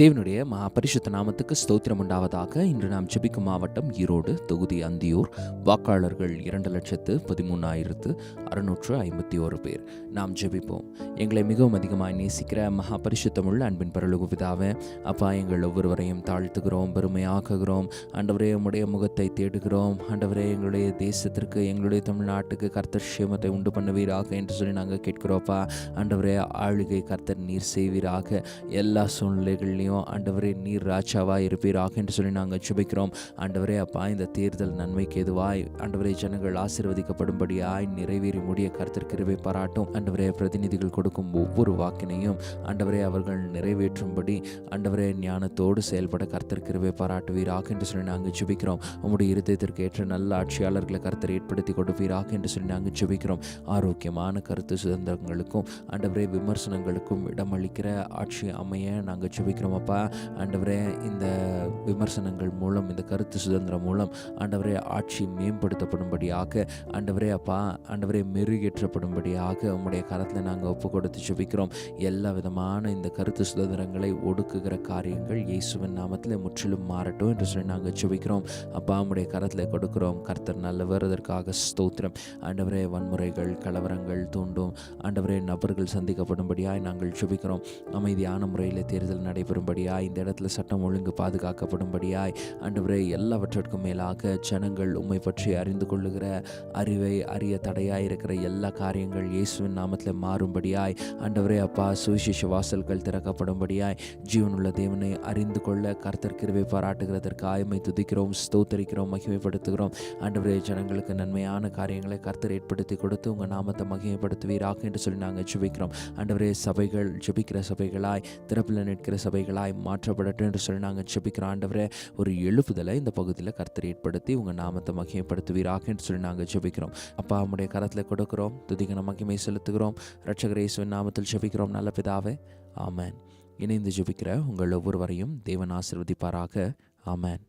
தேவனுடைய மகா பரிசுத்த நாமத்துக்கு ஸ்தோத்திரம் உண்டாவதாக இன்று நாம் ஜெபிக்கும் மாவட்டம் ஈரோடு தொகுதி அந்தியூர். வாக்காளர்கள் இரண்டு லட்சத்து பதிமூணாயிரத்து அறுநூற்று ஐம்பத்தி ஒரு பேர். நாம் ஜெபிப்போம். எங்களை மிகவும் அதிகமாக நேசிக்கிற மகா பரிசுத்தமுள்ள அன்பின் பரலுகு பிதாவே அப்பா எங்கள் ஒவ்வொருவரையும் தாழ்த்துகிறோம் பெருமையாக்குகிறோம். ஆண்டவரே உம்முடைய முகத்தை தேடுகிறோம். ஆண்டவரே எங்களுடைய தேசத்திற்கு எங்களுடைய தமிழ்நாட்டுக்கு கர்த்தர் சேமத்தை உண்டு பண்ணுவீராக என்று சொல்லி நாங்கள் கேட்கிறோப்பா ஆண்டவரே ஆளுகை கர்த்தர் நீர் செய்வீராக. எல்லா சூழ்நிலைகள்லையும் ஆண்டவரே நீர் ராஜாவாக இருப்பீராக என்று சொல்லி நாங்கள் சுபிக்கிறோம் ஆண்டவரே அப்பா இந்த தேர்தல் நன்மைக்கு எதுவாய்? ஆண்டவரே ஜனங்கள் ஆசீர்வதிக்கப்படும்படியாய் நிறைவேறி முடிய கர்த்தர் கிருபை பாராட்டும். ஆண்டவரே பிரதிநிதிகள் கொடுக்கும் ஒவ்வொரு வாக்கினையும் ஆண்டவரே அவர்கள் நிறைவேற்றும்படி ஆண்டவரே ஞானத்தோடு செயல்பட கர்த்தர் கிருபை பாராட்டுவீராக என்று சொல்லி நாங்கள் சுபிக்கிறோம் உங்களுடைய இருதயத்திற்கு ஏற்ற நல்ல ஆட்சியாளர்களை கர்த்தர் ஏற்படுத்தி கொடுப்பீராக என்று சொல்லி நாங்கள் சுபிக்கிறோம் ஆரோக்கியமான கருத்து சுதந்திரங்களுக்கும் ஆண்டவரே விமர்சனங்களுக்கும் இடமளிக்கிற ஆட்சி அமைய நாங்கள் சுபிக்கிறோம் அப்பா ஆண்டவரே இந்த விமர்சனங்கள் மூலம் இந்த கருத்து சுதந்திரம் மூலம் ஆண்டவரே ஆட்சி மேம்படுத்தப்படும்படியாக ஆண்டவரே அப்பா ஆண்டவரே மெருகேற்றப்படும்படியாக உம்முடைய கரத்தில் நாங்கள் ஒப்பு கொடுத்து செபிக்கிறோம் எல்லா விதமான இந்த கருத்து சுதந்திரங்களை ஒடுக்குகிற காரியங்கள் இயேசுவின் நாமத்தில் முற்றிலும் மாறட்டும் என்று சொல்லி நாங்கள் செபிக்கிறோம் அப்பா உம்முடைய கரத்தில் கொடுக்கிறோம். கர்த்தர் நல்லவர் அதற்காக ஸ்தோத்திரம். ஆண்டவரே வன்முறைகள் கலவரங்கள் தூண்டும். ஆண்டவரே நபர்கள் சந்திக்கப்படும்படியாக நாங்கள் செபிக்கிறோம் அமைதியான முறையில் தேர்தல் நடைபெறும் நடைபெறும்படியாய் இந்த இடத்துல சட்டம் ஒழுங்கு பாதுகாக்கப்படும்படியாய் ஆண்டவரே எல்லாவற்றிற்கும் மேலாக ஜனங்கள் உம்மை பற்றி அறிந்து கொள்ளுகிற அறிவை அறிய தடையாய் இருக்கிற எல்லா காரியங்கள் இயேசுவின் நாமத்தில் மாறும்படியாய் ஆண்டவரே அப்பா சுவிசேஷ வாசல்கள் திறக்கப்படும்படியாய் ஜீவனுள்ள தேவனை அறிந்து கொள்ள கர்த்தர் கிருபை பாராட்டுகிறதற்கு ஆய்மை துதிக்கிறோம் ஸ்தோத்தரிக்கிறோம் மகிமைப்படுத்துகிறோம். ஆண்டவரே ஜனங்களுக்கு நன்மையான காரியங்களை கர்த்தர் ஏற்படுத்தி கொடுத்து உங்கள் நாமத்தை மகிமைப்படுத்துவீராக என்று சொல்லி நாங்கள் ஜெபிக்கிறோம். ஆண்டவரே சபைகள் ஜெபிக்கிற சபைகளாய் திறப்பில் நிற்கிற சபைகள் பிள்ளைகளாய் மாற்றப்படட்டும் என்று சொல்லி நாங்கள் ஜெபிக்கிறோம். ஆண்டவரே ஒரு எழுப்புதலை இந்த பகுதியில் கர்த்தர் ஏற்படுத்தி உங்கள் நாமத்தை மகிமைப்படுத்துவீராக என்று சொல்லி நாங்கள் ஜெபிக்கிறோம். அப்பா உம்முடைய கரத்தில் கொடுக்கிறோம். துதிகன மகிமை செலுத்துகிறோம். ரட்சகரேசுவின் நாமத்தில் ஜெபிக்கிறோம். நல்ல பிதாவே ஆமேன். இணைந்து ஜெபிக்கிற உங்கள் ஒவ்வொருவரையும் தேவன் ஆசிர்வதிப்பாராக. ஆமேன்.